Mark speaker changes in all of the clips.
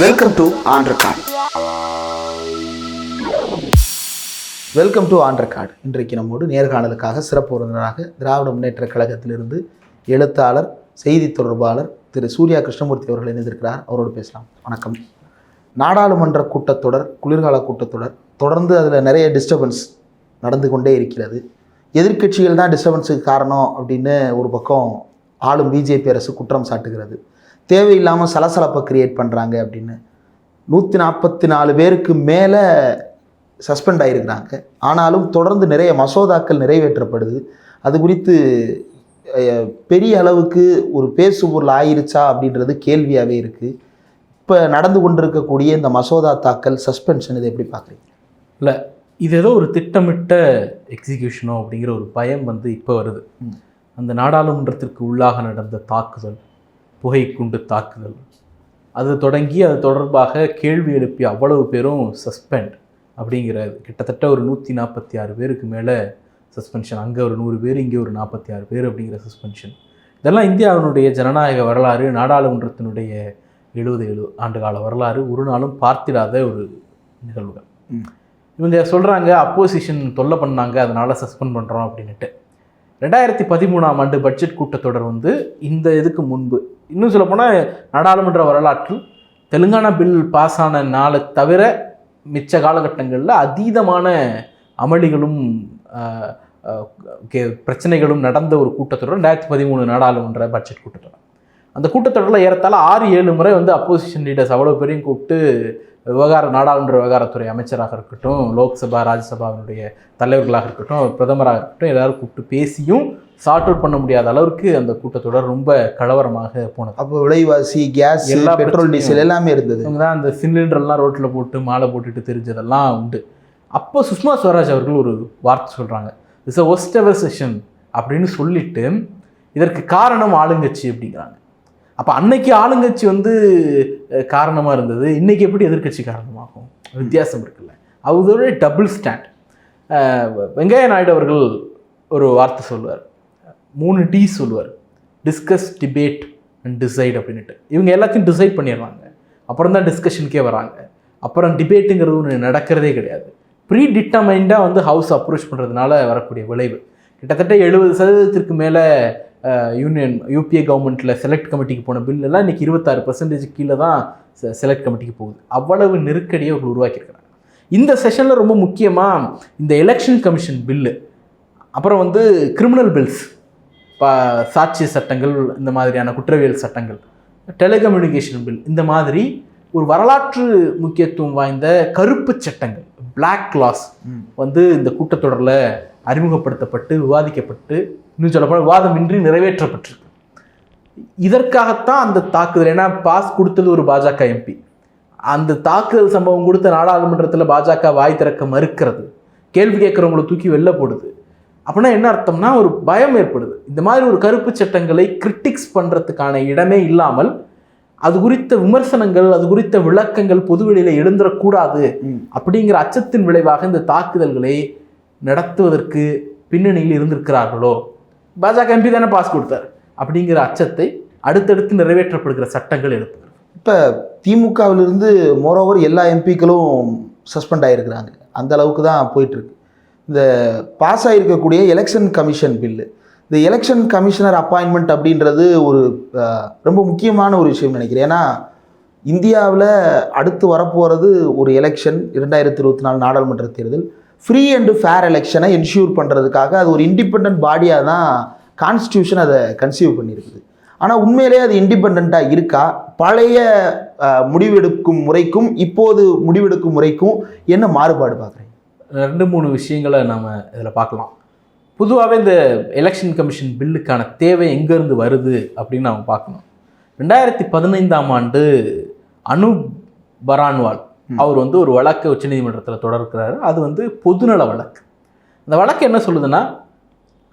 Speaker 1: Welcome to on record welcome to on record இன்றைக்கு நம்மோடு நேர்காணலுக்காக சிறப்பு விருந்தினராக திராவிட முன்னேற்ற கழகத்திலிருந்து எழுத்தாளர் செய்தி தொடர்பாளர் திரு சூர்யா கிருஷ்ணமூர்த்தி அவர்கள் இணைந்திருக்கிறார். அவரோடு பேசலாம். வணக்கம். நாடாளுமன்ற கூட்டத்தொடர் குளிர்கால கூட்டத்தொடர் தொடர்ந்து அதில் நிறைய டிஸ்டர்பன்ஸ் நடந்து கொண்டே இருக்கிறது. எதிர்கட்சிகள் தான் டிஸ்டர்பன்ஸுக்கு காரணம் அப்படின்னு ஒரு பக்கம் ஆளும் பிஜேபி அரசு குற்றம் சாட்டுகிறது. தேவையில்லாமல் சலசலப்பை கிரியேட் பண்ணுறாங்க அப்படின்னு நூற்றி நாற்பத்தி நாலு பேருக்கு மேலே சஸ்பெண்ட் ஆகிருக்கிறாங்க ஆனாலும் தொடர்ந்து நிறைய மசோதாக்கள் நிறைவேற்றப்படுது. அது குறித்து பெரிய அளவுக்கு ஒரு பேசுபொருள் ஆயிருச்சா அப்படின்றது கேள்வியாகவே இருக்குது இப்போ நடந்து கொண்டிருக்கக்கூடிய இந்த மசோதா தாக்கல் சஸ்பென்ஷன் இதை எப்படி பார்க்குறீங்க?
Speaker 2: இல்லை இது ஏதோ ஒரு திட்டமிட்ட எக்ஸிகியூஷனோ அப்படிங்கிற ஒரு பயம் வந்து இப்போ வருது. அந்த நாடாளுமன்றத்திற்கு உள்ளாக நடந்த தாக்குதல் புகை குண்டு தாக்குதல். அது தொடங்கி அது தொடர்பாக கேள்வி எழுப்பிய அவ்வளவு பேரும் சஸ்பெண்ட் அப்படிங்கிறது கிட்டத்தட்ட ஒரு நூற்றி நாற்பத்தி ஆறு பேருக்கு மேலே சஸ்பென்ஷன் அங்கே ஒரு நூறு பேர் இங்கே ஒரு நாற்பத்தி ஆறு பேர் அப்படிங்கிற சஸ்பென்ஷன் இதெல்லாம் இந்தியாவினுடைய ஜனநாயக வரலாறு நாடாளுமன்றத்தினுடைய எழுபது எழு ஆண்டு கால வரலாறு ஒரு நாளும் பார்த்திடாத ஒரு நிகழ்வுகள். இவங்க சொல்கிறாங்க அப்போசிஷன் தொல்லை பண்ணாங்க அதனால் சஸ்பெண்ட் பண்ணுறோம் அப்படின்ட்டு ரெண்டாயிரத்தி பதிமூணாம் ஆண்டு பட்ஜெட் கூட்டத்தொடர் வந்து இந்த இதுக்கு முன்பு இன்னும் சொல்லப்போனால் நாடாளுமன்ற வரலாற்றில் தெலுங்கானா பில் பாஸ் ஆன நாளை தவிர மிச்ச காலகட்டங்களில் அதீதமான அமளிகளும் கே- பிரச்சனைகளும் நடந்த ஒரு கூட்டத்தொடர் ரெண்டாயிரத்தி பதிமூணு நாடாளுமன்ற பட்ஜெட் கூட்டத்தொடர். அந்த கூட்டத்தொடரில் ஏறத்தாழ ஆறு ஏழு முறை வந்து அப்போசிஷன் லீடர்ஸ் அவ்வளோ பேரையும் கூப்பிட்டு விவகார நாடாளுமன்ற விவகாரத்துறை அமைச்சராக இருக்கட்டும் லோக்சபா ராஜ்யசபாவினுடைய தலைவர்களாக இருக்கட்டும் பிரதமராக இருக்கட்டும் எல்லாரும் கூப்பிட்டு பேசியும் சார்ட் அவுட் பண்ண முடியாத அளவுக்கு அந்த கூட்டத்தொடர் ரொம்ப கலவரமாக போனது.
Speaker 1: அப்போ விலைவாசி கேஸ்
Speaker 2: எல்லா
Speaker 1: பெட்ரோல் டீசல்.
Speaker 2: எல்லாமே
Speaker 1: இருந்தது.
Speaker 2: இவங்க தான் அந்த சிலிண்டர்லாம் ரோட்டில் போட்டு மாலை போட்டுட்டு தெரிஞ்சதெல்லாம் உண்டு. அப்போ சுஷ்மா ஸ்வராஜ் அவர்கள் ஒரு வார்த்தை சொல்கிறாங்க it's a worst ever session அப்படின்னு சொல்லிட்டு இதற்கு காரணம் ஆளுங்கட்சி அப்படிங்கிறாங்க. அப்போ அன்னைக்கு ஆளுங்கட்சி வந்து காரணமாக இருந்தது. இன்னைக்கு எப்படி எதிர்க்கட்சி காரணமாகும்? வித்தியாசம் இருக்குல்ல. அவரோட டபுள் ஸ்டாண்ட் வெங்கைய நாயுடு அவர்கள் ஒரு வார்த்தை சொல்லுவார். மூணு டி சொல்லுவார். டிஸ்கஸ் டிபேட் அண்ட் டிசைட் அப்படின்ட்டு இவங்க எல்லாத்தையும் டிசைட் பண்ணிடுறாங்க. அப்புறம் தான் டிஸ்கஷனுக்கே வராங்க. அப்புறம் டிபேட்டுங்கிறது ஒன்று நடக்கிறதே கிடையாது. ப்ரீ டிட்டமைண்டாக வந்து ஹவுஸ் அப்ரோச் பண்ணுறதுனால வரக்கூடிய விளைவு. கிட்டத்தட்ட எழுபது சதவீதத்திற்கு மேலே யூனியன் யூபிஏ கவர்மெண்ட்டில் செலக்ட் கமிட்டிக்கு போன பில் எல்லாம் இன்றைக்கி இருபத்தாறு பர்சன்டேஜ் கீழே தான் செலக்ட் கமிட்டிக்கு போகுது. அவ்வளவு நெருக்கடியை அவர்கள் உருவாக்கியிருக்கிறாங்க. இந்த செஷனில் ரொம்ப முக்கியமாக இந்த எலெக்ஷன் கமிஷன் பில்லு அப்புறம் வந்து கிரிமினல் பில்ஸ் பா சாட்சிய சட்டங்கள் இந்த மாதிரியான குற்றவியல் சட்டங்கள். டெலிகம்யூனிகேஷன் பில் இந்த மாதிரி ஒரு வரலாற்று முக்கியத்துவம் வாய்ந்த கருப்பு சட்டங்கள் பிளாக்
Speaker 1: ம்.
Speaker 2: வந்து இந்த கூட்டத்தொடரில் அறிமுகப்படுத்தப்பட்டு விவாதிக்கப்பட்டு இன்னும் சொல்லப்போனால் விவாதமின்றி நிறைவேற்றப்பட்டிருக்கு. இதற்காகத்தான் அந்த தாக்குதல் ஏன்னா பாஸ் கொடுத்தது ஒரு பாஜக எம்பி. அந்த தாக்குதல் சம்பவம் கொடுத்த நாடாளுமன்றத்தில் பாஜக வாய் திறக்க மறுக்கிறது. கேள்வி கேட்குறவங்களை தூக்கி வெளில போடுது. அப்படின்னா என்ன அர்த்தம்னா ஒரு பயம் ஏற்படுது. இந்த மாதிரி ஒரு கருப்பு சட்டங்களை கிரிட்டிக்ஸ் பண்ணுறதுக்கான இடமே இல்லாமல் அது குறித்த விமர்சனங்கள் அது குறித்த விளக்கங்கள் பொதுவெளியில் எழுந்துடக்கூடாது. அப்படிங்கிற அச்சத்தின் விளைவாக இந்த தாக்குதல்களை நடத்துவதற்கு பின்னணியில் இருந்திருக்கிறார்களோ? பாஜக எம்பி தானே பாஸ் கொடுத்தார். அப்படிங்கிற அச்சத்தை அடுத்தடுத்து நிறைவேற்றப்படுகிற சட்டங்கள் எழுப்புகிறது.
Speaker 1: இப்போ திமுகவிலிருந்து மோரோவர் எல்லா எம்பிக்களும் சஸ்பெண்ட் ஆகிருக்கிறாங்க அந்த அளவுக்கு தான் போயிட்டுருக்கு இந்த பாஸ் ஆகிருக்கக்கூடிய எலெக்ஷன் கமிஷன் பில்லு இந்த எலெக்ஷன் கமிஷனர் அப்பாயின்மெண்ட் அப்படின்றது ஒரு ரொம்ப முக்கியமான ஒரு விஷயம் நினைக்கிறேன். ஏன்னா இந்தியாவில் அடுத்து வரப்போகிறது ஒரு எலெக்ஷன் இரண்டாயிரத்தி இருபத்தி நாலு நாடாளுமன்ற தேர்தல். ஃப்ரீ அண்டு ஃபேர் எலெக்ஷனை என்ஷூர் பண்ணுறதுக்காக அது ஒரு இண்டிபெண்ட் பாடியாக தான் கான்ஸ்டியூஷன் அதை கன்சீவ் பண்ணியிருக்குது ஆனால் உண்மையிலேயே அது இண்டிபெண்ட்டாக இருக்கா? பழைய முடிவெடுக்கும் முறைக்கும் இப்போது முடிவெடுக்கும் முறைக்கும் என்ன மாறுபாடு பார்க்குறேன்
Speaker 2: ரெண்டு மூணு விஷயங்களை நாம் இதில் பார்க்கலாம். பொதுவாகவே இந்த எலெக்ஷன் கமிஷன் பில்லுக்கான தேவை எங்கேருந்து வருது அப்படின்னு நாம் பார்க்கணும். ரெண்டாயிரத்தி பதினைந்தாம் ஆண்டு அனு பரான்வால். அவர் வந்து ஒரு வழக்கை உச்சநீதிமன்றத்தில் தொடர்க்கிறாரு. அது வந்து பொதுநல வழக்கு. அந்த வழக்கு என்ன சொல்லுதுன்னா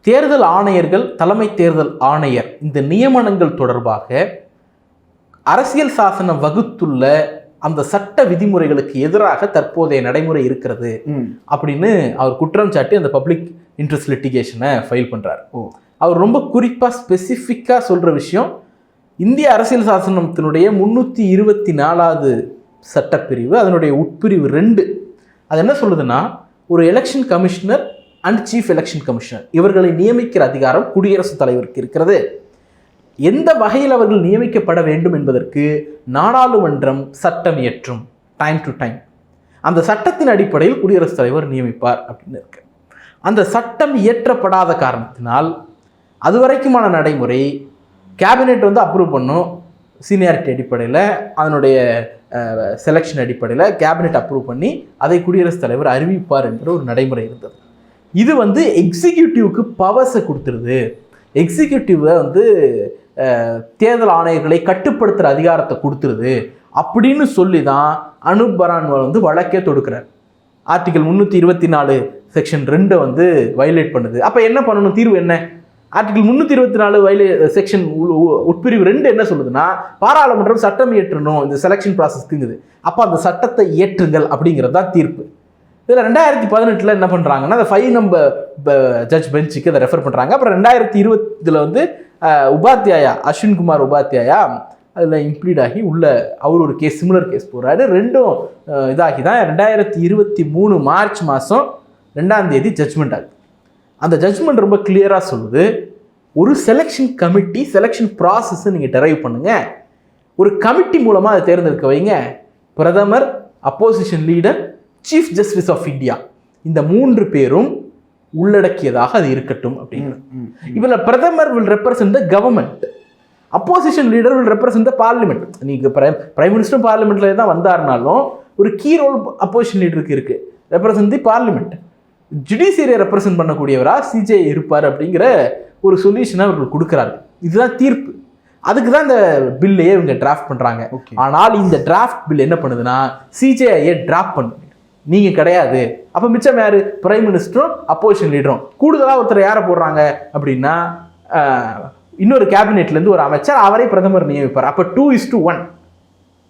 Speaker 2: தேர்தல் ஆணையர்கள் தலைமை தேர்தல் ஆணையர் இந்த நியமனங்கள் தொடர்பாக அரசியல் சாசனம் வகுத்துள்ள அந்த சட்ட விதிமுறைகளுக்கு எதிராக தற்போதைய நடைமுறை இருக்கிறது அப்படின்னு அவர் குற்றம் சாட்டி அந்த பப்ளிக் இன்ட்ரெஸ்ட் லிட்டிகேஷனை ஃபைல் பண்ணுறாரு. அவர் ரொம்ப குறிப்பாக ஸ்பெசிஃபிக்காக சொல்கிற விஷயம் இந்திய அரசியல் சாசனத்தினுடைய முன்னூற்றி இருபத்தி நாலாவது சட்டப்பிரிவு அதனுடைய உட்பிரிவு ரெண்டு. அது என்ன சொல்லுதுன்னா ஒரு election commissioner and chief election commissioner இவர்களை நியமிக்கிற அதிகாரம் குடியரசுத் தலைவருக்கு இருக்கிறது. எந்த வகையில் அவர்கள் நியமிக்கப்பட வேண்டும் என்பதற்கு நாடாளுமன்றம் சட்டம் இயற்றும் டைம் டு டைம் அந்த சட்டத்தின் அடிப்படையில் குடியரசுத் தலைவர் நியமிப்பார் அப்படின்னு இருக்கு. அந்த சட்டம் இயற்றப்படாத காரணத்தினால் அதுவரைக்குமான நடைமுறை கேபினெட் வந்து அப்ரூவ் பண்ணும். சீனியாரிட்டி அடிப்படையில் அதனுடைய செலெக்ஷன் அடிப்படையில் கேபினெட் அப்ரூவ் பண்ணி அதை குடியரசுத் தலைவர் அறிவிப்பார் என்ற ஒரு நடைமுறை இருந்தது. இது வந்து எக்ஸிக்யூட்டிவ்க்கு பவர்ஸை கொடுத்துருது. எக்ஸிக்யூட்டிவை வந்து தேர்தல் ஆணையர்களை கட்டுப்படுத்துகிற அதிகாரத்தை கொடுத்துருது. அப்படின்னு சொல்லி தான் அனுப் பரான்வால் வந்து வழக்கே தொடுக்கிறார். ஆர்டிகல் முந்நூற்றி இருபத்தி நாலு செக்ஷன் ரெண்டை வந்து வயலேட் பண்ணுது. அப்போ என்ன பண்ணணும்? தீர்வு என்ன? ஆர்டிகல் முந்நூற்றி இருபத்தி நாலு வயலே செக்ஷன் உட்பிரிவு ரெண்டு என்ன சொல்லுதுன்னா பாராளுமன்றம் சட்டம் இயற்றணும். இந்த செலெக்ஷன் ப்ராசஸ்க்குங்குது அப்போ அந்த சட்டத்தை இயற்றுங்கள் அப்படிங்கிறது தான் தீர்ப்பு. இதில் ரெண்டாயிரத்தி பதினெட்டில் என்ன பண்ணுறாங்கன்னா அந்த ஃபைவ் நம்பர் ஜட்ஜ் பெஞ்சுக்கு அதை ரெஃபர் பண்ணுறாங்க அப்புறம் ரெண்டாயிரத்தி இருபத்தில் வந்து உபாத்தியாயா அஸ்வின்குமார் உபாத்தியாயா அதில் இம்ப்ளீட் ஆகி உள்ள அவர் ஒரு கேஸ் சிமிலர் கேஸ் போகிறாரு ரெண்டும் இதாகி தான் ரெண்டாயிரத்தி இருபத்தி மூணு மார்ச் மாதம் ரெண்டாம் தேதி ஜட்ஜ்மெண்ட் ஆகுது. அந்த ஜட்ஜ்மெண்ட் ரொம்ப கிளியராக சொல்லுது. ஒரு செலெக்ஷன் கமிட்டி செலெக்ஷன் ப்ராசஸ்ஸை நீங்கள் டெரைவ் பண்ணுங்கள் ஒரு கமிட்டி மூலமாக அதை தேர்ந்தெடுக்க வைங்க. பிரதமர் opposition leader chief justice of India இந்த மூன்று பேரும் உள்ளடக்கியதாக அது இருக்கட்டும் அப்படிங்கிறது இதில் பிரதமர் will represent the government opposition leader will represent the parliament நீங்கள் பிரைம் பிரைம் மினிஸ்டரும் பார்லிமெண்ட்ல தான் வந்தாருனாலும் ஒரு கீ ரோல் அப்போசிஷன் லீடருக்கு இருக்கு. ரெப்ரசன்ட் தி பார்லிமெண்ட் ஜுடிஷியரியை ரெப்ரசன்ட் பண்ணக்கூடியவரா சிஜே இருப்பார் அப்படிங்கிற ஒரு சொல்யூஷனை அவர்கள் கொடுக்குறாங்க இதுதான் தீர்ப்பு. அதுக்கு தான் இந்த பில்லையே இவங்க டிராஃப்ட் பண்ணுறாங்க ஆனால் இந்த டிராஃப்ட் பில் என்ன பண்ணுதுன்னா சிஜேஐயை டிராப் பண்ணுது நீங்கள் கிடையாது. அப்போ மிச்சம் யார்? பிரைம் மினிஸ்டரும் அப்போசிஷன் லீடரும் கூடுதலாக ஒருத்தர் யாரை போடுறாங்க? அப்படின்னா இன்னொரு கேபினெட்லேருந்து ஒரு அமைச்சர் அவரை பிரதமர் நியமிப்பார். அப்போ டூ இஸ் டூ ஒன்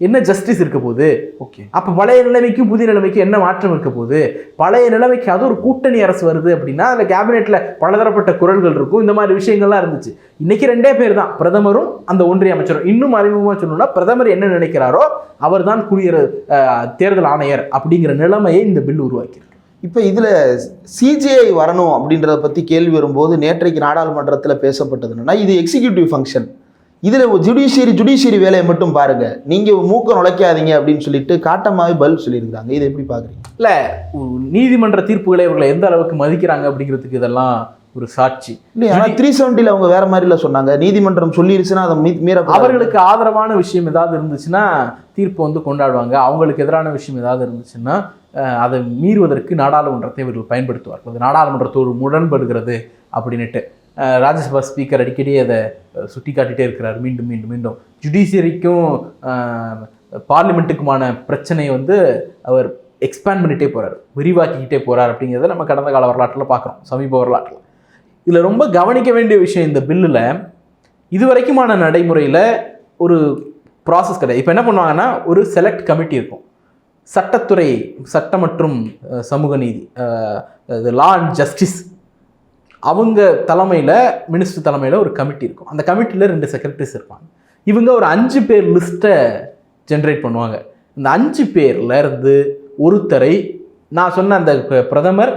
Speaker 2: என்ன ஜஸ்டிஸ் இருக்க போகுது?
Speaker 1: ஓகே
Speaker 2: அப்போ பழைய நிலைமைக்கும் புதிய நிலைமைக்கும் என்ன மாற்றம் இருக்க போகுது? பழைய நிலைமைக்கு அது ஒரு கூட்டணி அரசு வருது அப்படின்னா அதில் கேபினெட்டில் பலதரப்பட்ட குரல்கள் இருக்கும். இந்த மாதிரி விஷயங்கள்லாம் இருந்துச்சு. இன்னைக்கு ரெண்டே பேர் தான். பிரதமரும் அந்த ஒன்றிய அமைச்சரும். இன்னும் அறிமுகமாக சொல்லணும்னா பிரதமர் என்ன நினைக்கிறாரோ அவர் தான் குடியர தேர்தல் ஆணையர் அப்படிங்கிற நிலைமையை இந்த பில் உருவாக்கி
Speaker 1: இப்போ இதில் சிஜிஐ வரணும் அப்படின்றத பற்றி கேள்வி வரும்போது நேற்றைக்கு நாடாளுமன்றத்தில் பேசப்பட்டது என்னன்னா இது எக்ஸிக்யூட்டிவ் ஃபங்க்ஷன் இதில் ஜுடிஷியரி ஜுடிஷியரி வேலையை மட்டும் பாருங்க. நீங்கள் மூக்க நுழைக்காதீங்க அப்படின்னு சொல்லிட்டு காட்டமாவே பதில் சொல்லியிருக்காங்க. இதை எப்படி பார்க்குறீங்க?
Speaker 2: இல்லை நீதிமன்ற தீர்ப்புகளை இவர்களை எந்த அளவுக்கு மதிக்கிறாங்க அப்படிங்கிறதுக்கு இதெல்லாம் ஒரு சாட்சி.
Speaker 1: இல்லை ஆனால் த்ரீ செவன்ட்டியில் அவங்க வேற மாதிரில சொன்னாங்க. நீதிமன்றம் சொல்லிருச்சுன்னா அதை மீற
Speaker 2: அவர்களுக்கு ஆதரவான விஷயம் ஏதாவது இருந்துச்சுன்னா தீர்ப்பு வந்து கொண்டாடுவாங்க. அவங்களுக்கு எதிரான விஷயம் ஏதாவது இருந்துச்சுன்னா அதை மீறுவதற்கு நாடாளுமன்றத்தை இவர்கள் பயன்படுத்துவார்கள் அது நாடாளுமன்றத்தோடு முரண்படுகிறது அப்படின்னுட்டு. ராஜ்யசபா ஸ்பீக்கர் அடிக்கடி அதை சுட்டி காட்டிகிட்டே இருக்கிறார். மீண்டும் மீண்டும் மீண்டும். ஜுடிஷியரிக்கும் பார்லிமெண்ட்டுக்குமான பிரச்சனையை வந்து அவர் எக்ஸ்பேண்ட் பண்ணிகிட்டே போகிறார் விரிவாக்கிக்கிட்டே போகிறார் அப்படிங்கிறத நம்ம கடந்த கால வரலாற்றில் பார்க்குறோம். சமீப வரலாற்றில். இதில் ரொம்ப கவனிக்க வேண்டிய விஷயம் இந்த பில்லில் இதுவரைக்குமான நடைமுறையில் ஒரு ப்ராசஸ் கிடையாது. இப்போ என்ன பண்ணுவாங்கன்னா ஒரு செலக்ட் கமிட்டி இருக்கும். சட்டத்துறை சட்டம் மற்றும் சமூக நீதி லா அண்ட் ஜஸ்டிஸ் அவங்க தலைமையில் மினிஸ்டர் தலைமையில் ஒரு கமிட்டி இருக்கும். அந்த கமிட்டியில் ரெண்டு செக்ரட்டரிஸ் இருப்பாங்க. இவங்க ஒரு அஞ்சு பேர் லிஸ்ட்டை ஜென்ரேட் பண்ணுவாங்க. இந்த அஞ்சு பேர்லேருந்து ஒருத்தரை நான் சொன்ன அந்த பிரதமர்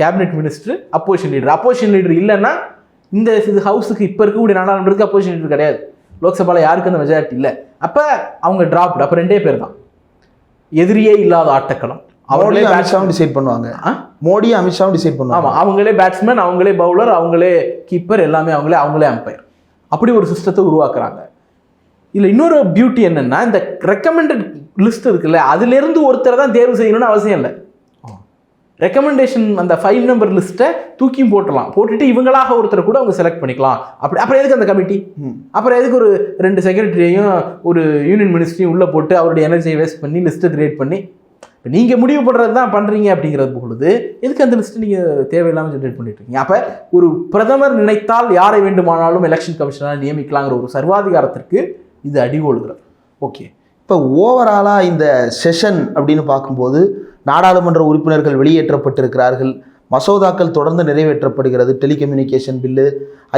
Speaker 2: cabinet minister opposition leader opposition leader இல்லைன்னா இந்த இது ஹவுஸுக்கு இப்போ இருக்கக்கூடிய நாடாளுமன்றத்துக்கு அப்போசிஷன் லீடர் கிடையாது. லோக்சபாவில் யாருக்கு அந்த மெஜாரிட்டி இல்லை. அப்போ அவங்க ட்ராப்டு அப்போ ரெண்டே பேர் தான். எதிரியே இல்லாத ஆட்டக்களம். அவங்களே
Speaker 1: அமித்ஷாவும் டிசைட் பண்ணுவாங்க? மோடியும் அமித்ஷாவும் டிசைட் பண்ணுவாங்க.
Speaker 2: ஆமாம் அவங்களே பேட்ஸ்மேன் அவங்களே பவுலர் அவங்களே கீப்பர் எல்லாமே அவங்களே அவங்களே அம்பையர் அப்படி ஒரு சிஸ்டத்தை உருவாக்குறாங்க. இதில் இன்னொரு பியூட்டி என்னன்னா இந்த ரெக்கமெண்டட் லிஸ்ட் இருக்குல்ல அதுலேருந்து ஒருத்தரை தான் தேர்வு செய்யணும்னு அவசியம் இல்லை. ரெக்கமெண்டேஷன் அந்த ஃபைவ் நம்பர் லிஸ்ட்டை தூக்கியும் போட்டலாம் போட்டுட்டு இவங்களாக ஒருத்தரை கூட அவங்க செலக்ட் பண்ணிக்கலாம். அப்படி அப்புறம் எதுக்கு அந்த கமிட்டி. அப்புறம் எதுக்கு ஒரு ரெண்டு செக்ரட்டரியையும் ஒரு யூனியன் மினிஸ்ட்ரியும் உள்ளே போட்டு அவருடைய எனர்ஜியை வேஸ்ட் பண்ணி லிஸ்ட்டை கிரியேட் பண்ணி இப்போ நீங்கள் முடிவு பண்ணுறது தான் பண்ணுறீங்க அப்படிங்கிறது பொழுது எதுக்கு அந்த லிஸ்ட்டு நீங்கள் தேவையில்லாமல் ஜென்ரேட் பண்ணிட்டு இருக்கீங்க? அப்போ ஒரு பிரதமர் நினைத்தால் யாரை வேண்டுமானாலும் எலெக்ஷன் கமிஷனராக நியமிக்கலாங்கிற ஒரு சர்வாதிகாரத்திற்கு இது அடிகோளுகிறது
Speaker 1: ஓகே இப்போ ஓவராலாக இந்த செஷன் அப்படின்னு பார்க்கும்போது நாடாளுமன்ற உறுப்பினர்கள் வெளியேற்றப்பட்டிருக்கிறார்கள். மசோதாக்கள் தொடர்ந்து நிறைவேற்றப்படுகிறது. டெலிகம்யூனிகேஷன் பில்லு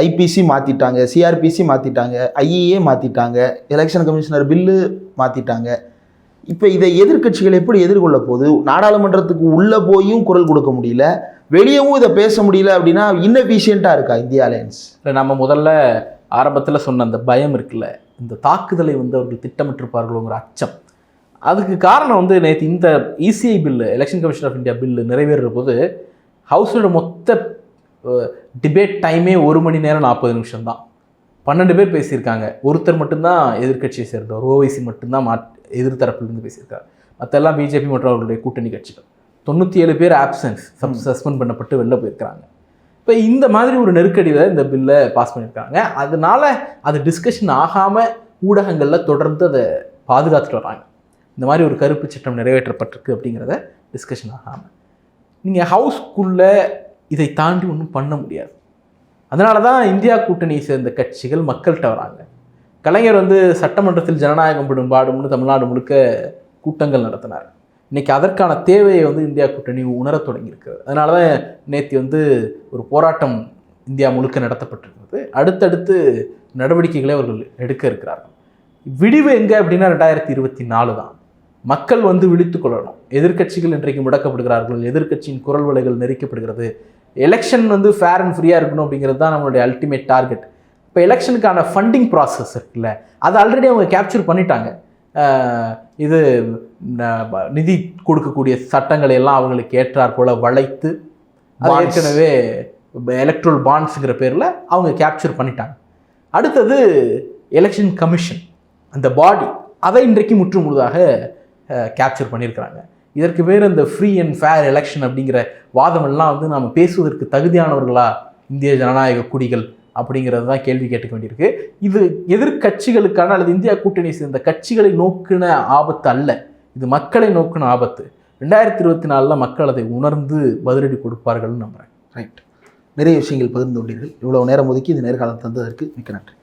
Speaker 1: ஐபிசி மாற்றிட்டாங்க சிஆர்பிசி மாற்றிட்டாங்க ஐஇஏ மாற்றிட்டாங்க எலெக்ஷன் கமிஷனர் பில்லு மாற்றிட்டாங்க இப்போ இதை எதிர்கட்சிகள் எப்படி எதிர்கொள்ள போகுது? நாடாளுமன்றத்துக்கு உள்ளே போயும் குரல் கொடுக்க முடியல. வெளியவும் இதை பேச முடியல அப்படின்னா இன்னெஃபிஷியண்ட்டாக இருக்கா இந்தியா அலையன்ஸ்
Speaker 2: இல்லை நம்ம முதல்ல ஆரம்பத்தில் சொன்ன அந்த பயம் இருக்குல்ல. இந்த தாக்குதலை வந்து அவர்கள் திட்டமிட்டிருப்பார்களோங்கிற அச்சம். அதுக்கு காரணம் வந்து நேற்று இந்த ECI bill election commission of India bill நிறைவேறுற போது ஹவுஸோட மொத்த டிபேட் டைமே ஒரு மணி நேரம் நாற்பது நிமிஷம் தான் பன்னெண்டு பேர் பேசியிருக்காங்க. ஒருத்தர் மட்டும்தான் எதிர்க்கட்சியை சேர்ந்தவர். ஓவைசி மட்டும்தான் மா எதிர்த்தரப்பிலிருந்து பேசியிருக்காரு. மற்றெல்லாம் பிஜேபி மற்றும் அவர்களுடைய கூட்டணி கட்சிகள். தொண்ணூற்றி ஏழு பேர் ஆப்சன்ஸ் சஸ்பெண்ட் பண்ணப்பட்டு வெளில போயிருக்கிறாங்க. இப்போ இந்த மாதிரி ஒரு நெருக்கடியில் இந்த பில்லை பாஸ் பண்ணியிருக்காங்க. அதனால அது டிஸ்கஷன் ஆகாமல் ஊடகங்களில் தொடர்ந்து அதை பாதுகாத்துட்டு வராங்க. இந்த மாதிரி ஒரு கருப்பு சட்டம் நிறைவேற்றப்பட்டிருக்கு அப்படிங்கிறத டிஸ்கஷன் ஆகாமல் நீங்கள் ஹவுஸ்க்குள்ளே இதை தாண்டி ஒன்றும் பண்ண முடியாது. அதனால தான் இந்தியா கூட்டணியை சேர்ந்த கட்சிகள் மக்கள்கிட்ட வராங்க. கலைஞர் வந்து சட்டமன்றத்தில் ஜனநாயகம் படும் பாடும்னு தமிழ்நாடு முழுக்க கூட்டங்கள் நடத்தினார். இன்றைக்கி அதற்கான தேவையை வந்து இந்தியா கூட்டணி உணரத் தொடங்கியிருக்கிறது. அதனால தான் நேற்று வந்து ஒரு போராட்டம் இந்தியா முழுக்க நடத்தப்பட்டிருக்கிறது. அடுத்தடுத்து நடவடிக்கைகளை அவர்கள் எடுக்க இருக்கிறார்கள். விடிவு எங்கே அப்படின்னா ரெண்டாயிரத்தி இருபத்தி நாலு தான். மக்கள் வந்து விழித்து கொள்ளணும். எதிர்க்கட்சிகள் இன்றைக்கு முடக்கப்படுகிறார்கள். எதிர்கட்சியின் குரல் வலைகள் நெறிக்கப்படுகிறது எலெக்ஷன் வந்து ஃபேர் அண்ட் ஃப்ரீயாக இருக்கணும் அப்படிங்கிறது தான் நம்மளுடைய அல்டிமேட் டார்கெட் இப்போ எலெக்ஷனுக்கான ஃபண்டிங் ப்ராசஸ் இருக்குல்ல அதை ஆல்ரெடி அவங்க கேப்சர் பண்ணிட்டாங்க. இது நிதி கொடுக்கக்கூடிய சட்டங்களை எல்லாம் அவங்களுக்கு ஏற்றாற் போல வளைத்து அது. ஏற்கனவே எலக்ட்ரல் பாண்ட்ஸுங்கிற பேரில் அவங்க கேப்சர் பண்ணிட்டாங்க. அடுத்தது எலெக்ஷன் கமிஷன் அந்த பாடி அதை இன்றைக்கு முற்று முழுதாக கேப்சர் பண்ணியிருக்கிறாங்க. இதற்கு பேர் இந்த ஃப்ரீ அண்ட் ஃபேர் எலெக்ஷன் அப்படிங்கிற வாதமெல்லாம் வந்து நாம் பேசுவதற்கு தகுதியானவர்களா இந்திய ஜனநாயக குடிகள் அப்படிங்கிறது தான் கேள்வி கேட்டுக்க வேண்டியிருக்கு. இது எதிர்க்கட்சிகளுக்கான அல்லது இந்தியா கூட்டணி சேர்ந்த கட்சிகளை நோக்கின ஆபத்து அல்ல. இது மக்களை நோக்கின ஆபத்து. ரெண்டாயிரத்தி இருபத்தி நாலில் மக்கள் அதை உணர்ந்து பதிலடி கொடுப்பார்கள்னு நம்புகிறேன்
Speaker 1: ரைட் நிறைய விஷயங்கள் பகிர்ந்து கொண்டீர்கள். இவ்வளோ நேரம் ஒதுக்கி இந்த நேர்காலம் தந்ததற்கு மிக்க நன்றி.